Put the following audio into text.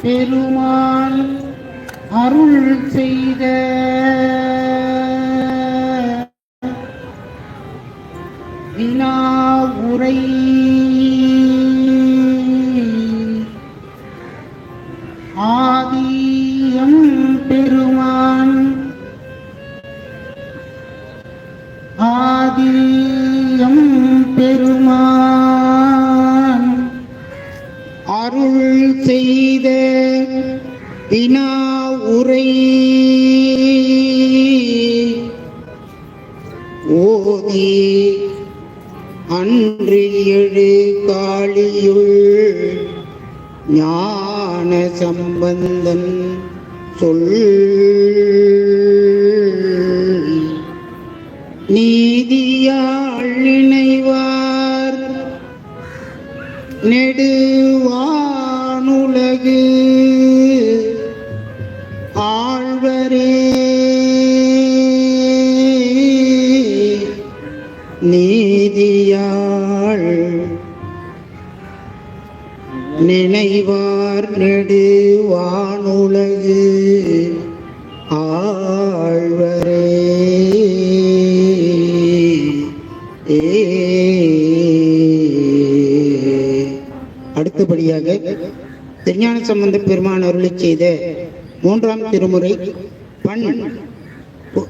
பெருமான் அருள் செய்த வினா உரை ஆதியம் ஆதியம் பெருமான். அருள் செய்த வினா உரை. ஓதி அன்று எழு காளியுள் ஞான சம்பந்தன் சொல். நெடுவானுலகு. ஆழ்வரே நீதியாள் நினைவார் நெடுவானுலகு. ஆழ்வர் வழியாக திருஞான சம்பந்த பெருமான் அருளி செய்த மூன்றாம் திருமுறை பண் கௌ-